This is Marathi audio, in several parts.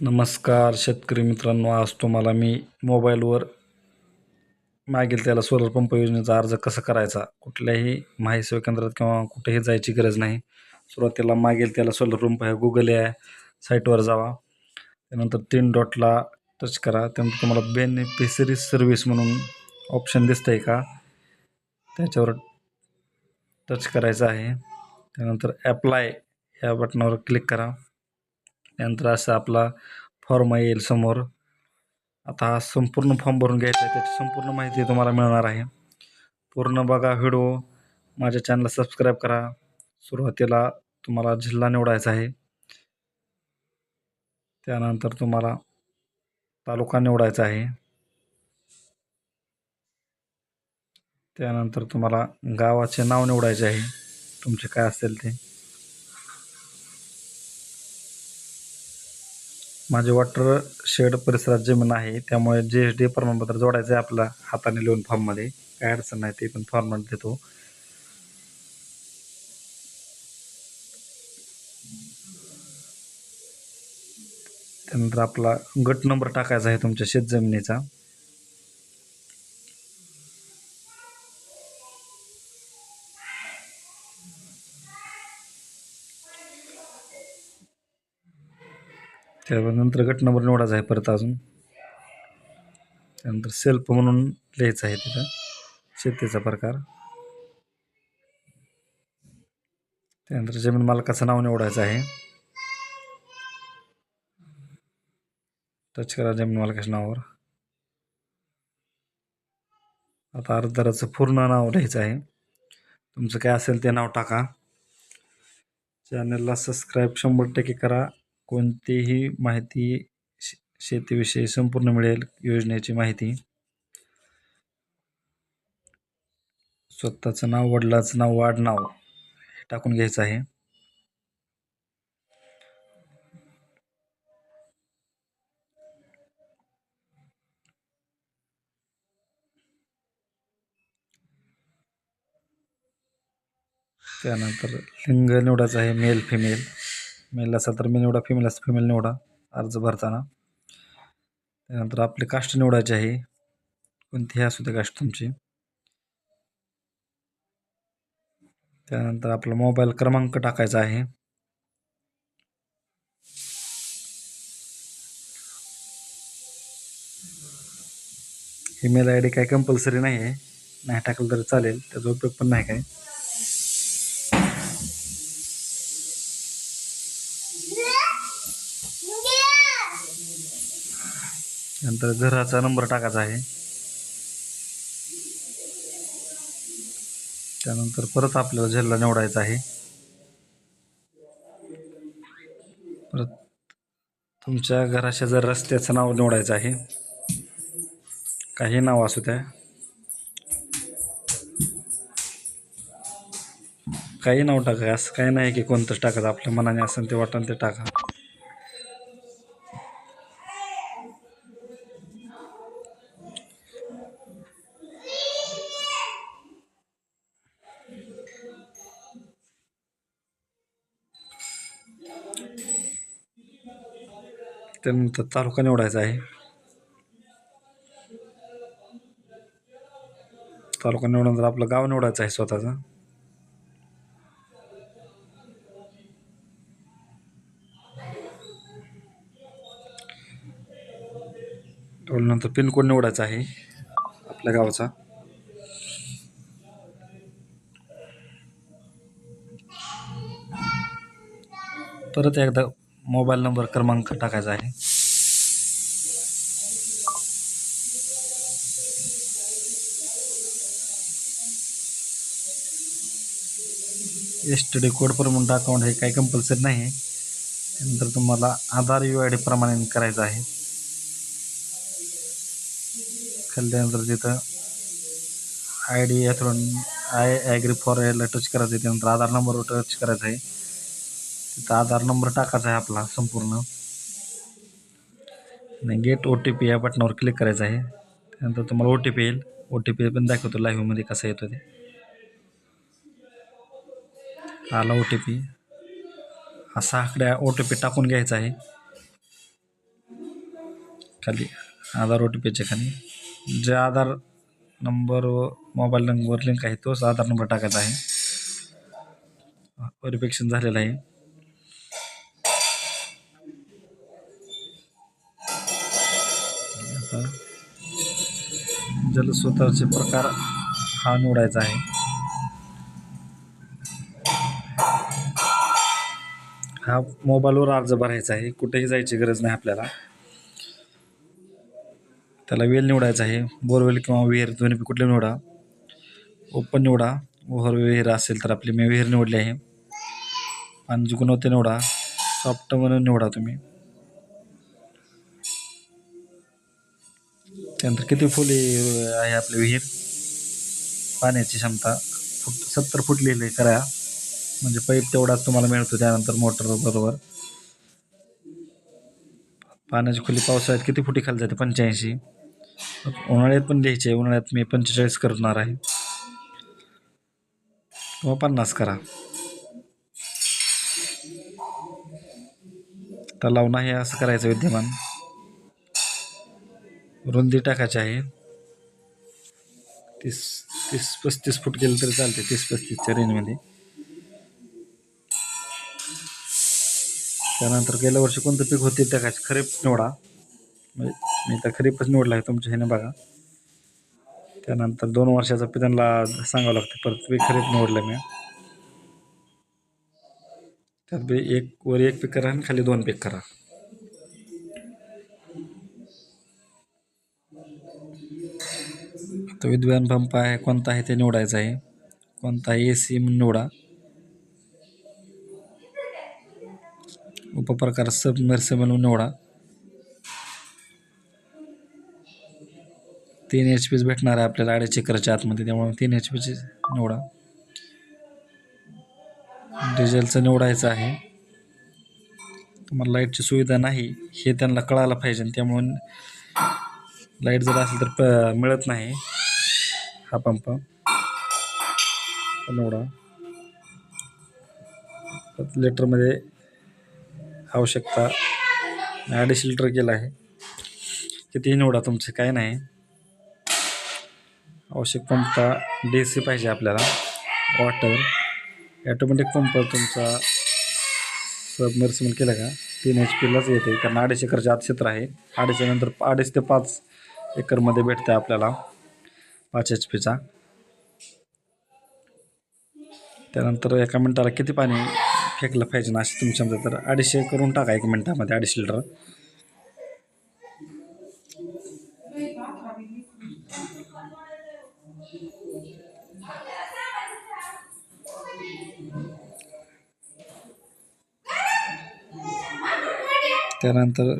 नमस्कार शेतकरी मित्रांनो आज तुम्हाला मी मोबाईलवर मागील त्याला सोलर पंप योजनेचा अर्ज कसा करायचा? कुठल्याही माहिती सेवा केंद्रात किंवा कुठेही जायची गरज नाही. सुरुवातीला मागेल त्याला सोलर पंप आहे गुगल या साईटवर जावा. त्यानंतर तीन डॉटला टच करा. त्यानंतर तुम्हाला बेनिफिशरी सर्व्हिस म्हणून ऑप्शन दिसतं आहे का? त्याच्यावर टच करायचं आहे. त्यानंतर ॲप्लाय या बटनावर क्लिक करा. त्यानंतर असा आपला फॉर्म येईल समोर. आता हा संपूर्ण फॉर्म भरून घ्यायचा आहे त्याची संपूर्ण माहिती तुम्हाला मिळणार आहे. पूर्ण बघा व्हिडिओ. माझ्या चॅनलला सबस्क्राईब करा. सुरुवातीला तुम्हाला जिल्हा निवडायचा आहे. त्यानंतर तुम्हाला तालुका निवडायचा आहे. त्यानंतर तुम्हाला गावाचे नाव निवडायचे आहे. तुमचे काय असेल ते. माझे वॉटर शेड परिसरात जमीन आहे त्यामुळे जी एस डी प्रमाणपत्र जोडायचं आहे आपला हाताने लिहून फॉर्ममध्ये काय अडचण नाही ते पण फॉर्ममध्ये देतो. त्यानंतर आपला गट नंबर टाकायचा आहे तुमच्या शेतजमिनीचा. त्यानंतर गट नंबर निवडायचा आहे परत अजून. त्यानंतर सेल्फ म्हणून लिहायचं आहे तिथं. शेतीचा प्रकार. त्यानंतर जमीन मालकाचं नाव निवडायचं आहे. टच करा जमीन मालकाच्या नावावर. आता अर्जदाराचं पूर्ण नाव लिहायचं आहे. तुमचं काय असेल ते नाव टाका. चॅनलला सबस्क्राईब शंभर टक्के करा. कोणतीही माहिती शे शेतीविषयी संपूर्ण मिळेल योजनेची माहिती. स्वतःचं नाव वडिलाचं नाव वाढनाव हे टाकून घ्यायचं आहे. त्यानंतर लिंग निवडायचं आहे मेल फिमेल. मेल असेल तर मी निवडा फिमेल असेल फिमेल निवडा अर्ज भरताना. त्यानंतर आपली कास्ट निवडायची आहे. कोणतीही असू दे कास्ट तुमची. त्यानंतर आपला मोबाईल क्रमांक टाकायचा आहे. ईमेल आय डी काय कंपल्सरी नाही आहे नाही टाकलं तरी चालेल. त्याचा उपयोग पण नाही काय. नंतर घराचा नंबर टाकायचा आहे. त्यानंतर परत आपल्याला जिल्हा निवडायचा आहे. परत तुमच्या घराच्या जर रस्त्याचं नाव निवडायचं आहे. काही नाव असू द्या. काही नाव टाका. असं काही नाही की कोणतंच टाकायचं आपल्या मनाने असेल ते वाटेल ते टाका. त्यानंतर तालुका निवडायचा आहे. तालुका निवडल्यानंतर आपलं गाव निवडायचं आहे स्वतःचं. निवडल्यानंतर पिनकोड निवडायचा आहे आपल्या गावाचा. परत एकदा मोबाईल नंबर क्रमांक टाकायचा आहे. S T D code permanent account हे काही कंपल्सरी नाही आहे. त्यानंतर तुम्हाला आधार यू आय डी प्रमाणे करायचं आहे. खाल्ल्यानंतर तिथं आय डी यातून आय ॲग्री फॉर याला टच करायचं आहे. त्यानंतर आधार नंबरवर टच करायचं आहे. तिथं आधार नंबर टाकायचा आहे आपला संपूर्ण. आणि गेट ओ टी पी या बटनावर क्लिक करायचं आहे. त्यानंतर तुम्हाला ओ टी पी येईल. ओ टी पी पण दाखवतो लाईव्हमध्ये कसं येतो ते. आला ओ टी पी असा आकड्या ओ टी पी टाकून घ्यायचा आहे. खाली आधार ओ टी पीच्या खाली. जे आधार नंबर व मोबाईल नंबर लिंक आहे तोच आधार नंबर टाकायचा आहे. व्हेरिफिकेशन झालेलं आहे. आता जलस्रोताचे प्रकार हा निवडायचा आहे. हा मोबाईलवर अर्ज भरायचा आहे. कुठेही जायची गरज नाही आपल्याला. त्याला वेल निवडायचा आहे. बोरवेल किंवा विहीर दोन्ही कुठले निवडा. ओपन निवडा. ओहर विहीर असेल तर आपली मी विहीर निवडली आहे. पाण्याची गुणवत्ता निवडा सॉफ्ट म्हणून निवडा तुम्ही. त्यानंतर किती फुले आहे आपली विहीर? पाण्याची क्षमता फूट सत्तर फूट लिहिले करा. म्हणजे पाईप तेवढाच तुम्हाला मिळतो त्यानंतर मोटर बरोबर. पाण्याची खोली पावसाळ्यात किती फुटी खाली जाते? पंच्याऐंशी. उन्हाळ्यात पण लिहायचे उन्हाळ्यात मी पंचेचाळीस करणार आहे. किंवा पन्नास करा. तलाव नाही असं करायचं विद्यमान. रुंदी टाकायची आहे. तीस तीस पस्तीस फूट गेलं तरी चालते तीस पस्तीसच्या रेंजमध्ये त्यानंतर गेल्या वर्षी कोणतं पीक होते टाकायचं खरीप निवडा. म्हणजे मी तर खरीपच निवडला आहे तुमच्या ह्याने बघा. त्यानंतर दोन वर्षाचा पीक त्यांना सांगावं लागतं परत पीक खरीप निवडलं मी. त्यात बी एक वर एक पीक करा आणि खाली दोन पीक करा. आता विद्युत पंप आहे कोणता आहे ते निवडायचं आहे. कोणता आहे ए सी निवडा. उपप्रकार सबमर्सिबल निवडा. तीन एच पीच भेटणार आहे आपल्याला अडीच एकरच्या आतमध्ये त्यामुळे तीन एच पीची निवडा. डिझेलचं निवडायचं आहे. तुम्हाला लाईटची सुविधा नाही हे त्यांना कळायला पाहिजे त्यामुळे लाइट जर असेल तर प मिळत नाही. हा पंप. निवडा लिटरमध्ये आवश्यकता अडीचशे लिटर केलं आहे. किती निवडा तुमचे काय नाही. आवश्यक पंप डी सी पाहिजे आपल्याला. वॉटर. ॲटोमॅटिक पंप तुमचा सबमर्सिबल केला का? तीन एच पीलाच येते. कारण अडीच एकरच्या आत क्षेत्र आहे. अडीचनंतर नंतर अडीच ते पाच एकरमध्ये भेटतं आपल्याला. पाच एच पीचा त्यानंतर एका मिनटाला किती पाणी फेकलं पाहिजे ना अशी तुमच्या मते तर अडीचशे करून टाका एक मिनटामध्ये अडीचशे लिटर. त्यानंतर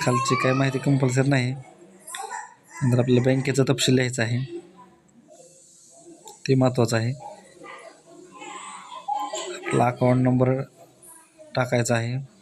खालची काय माहिती कंपल्सरी नाही. नंतर आपल्याला बँकेचा तपशील लिहायचा आहे. ते महत्त्वाचं आहे. आपला अकाउंट नंबर टाकायचा आहे.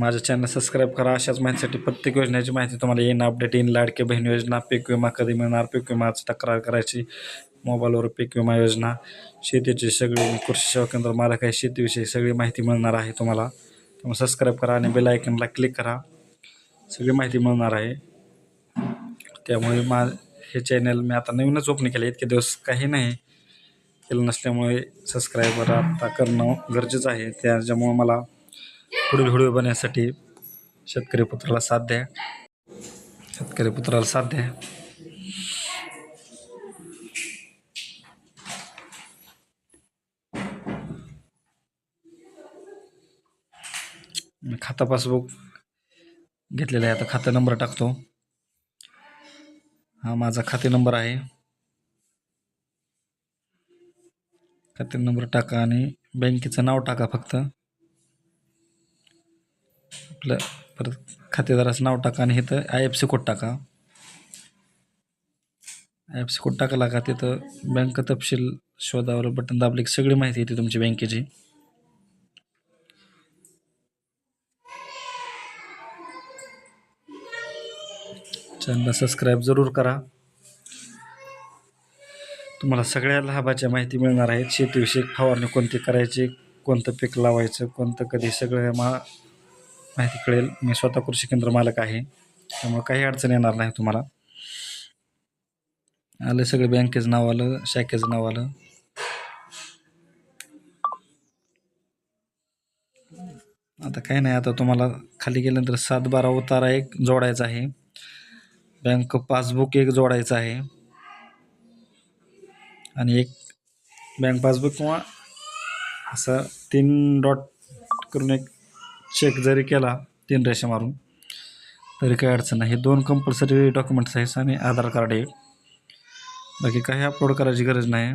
माझं चॅनल सबस्क्राईब करा. अशाच माहितीसाठी प्रत्येक योजनेची माहिती तुम्हाला येईन. अपडेट येईन. लाडके बहीण योजना पीक विमा कधी मिळणार? पीक विमाची तक्रार करायची. मोबाईलवर पीक विमा योजना. शेतीची सगळी कृषी सेवा केंद्र मालक आहे. शेतीविषयी सगळी माहिती मिळणार आहे तुम्हाला. त्यामुळे सबस्क्राईब करा आणि बेल आयकनला क्लिक करा. सगळी माहिती मिळणार आहे. त्यामुळे मा हे चॅनल मी आता नवीनच ओपन केले. इतके दिवस काही नाही केलं नसल्यामुळे सबस्क्राईबर आता करणं गरजेचं आहे. त्याच्यामुळं मला पुढील व्हिडिओ बनण्यासाठी शेतकरी पुत्राला साथ द्या. शेतकरी पुत्राला साथ द्या. मी खाता पासबुक घेतलेला आहे. आता खाता नंबर टाकतो. हा माझा खाते नंबर आहे. खाते नंबर टाका आणि बँकेचं नाव टाका फक्त. आपलं परत खातेदाराचं नाव टाका आणि इथं आय एफ सी कोड टाका. आय एफ सी कोड टाका लागा तिथं बँक तपशील शोधावर बटन दाबले की सगळी माहिती येते तुमची बँकेची. चॅनलला सबस्क्राईब जरूर करा. तुम्हाला सगळ्या लाभाच्या माहिती मिळणार आहेत. शेतीविषयी फवारणी कोणती करायची कोणतं पीक लावायचं कोणतं कधी सगळं मा माहिती कळेल. मी स्वतः कृषी केंद्र मालक आहे. त्यामुळे काही अडचण येणार नाही तुम्हाला. आलं सगळं बँकेचं नाव आलं शाखेचं नाव आलं. आता काही नाही आता तुम्हाला खाली गेल्यानंतर सात बारा उतारा एक जोडायचा आहे. बँक पासबुक एक जोडायचं आहे. आणि एक बँक पासबुक किंवा असं तीन डॉट करून एक चेक जरी केला तीन रेषा मारून तरी काही अडचण नाही. हे दोन कंपल्सरी डॉक्युमेंट्स आहेत आणि आधार कार्ड आहे. बाकी काही अपलोड करायची गरज नाही.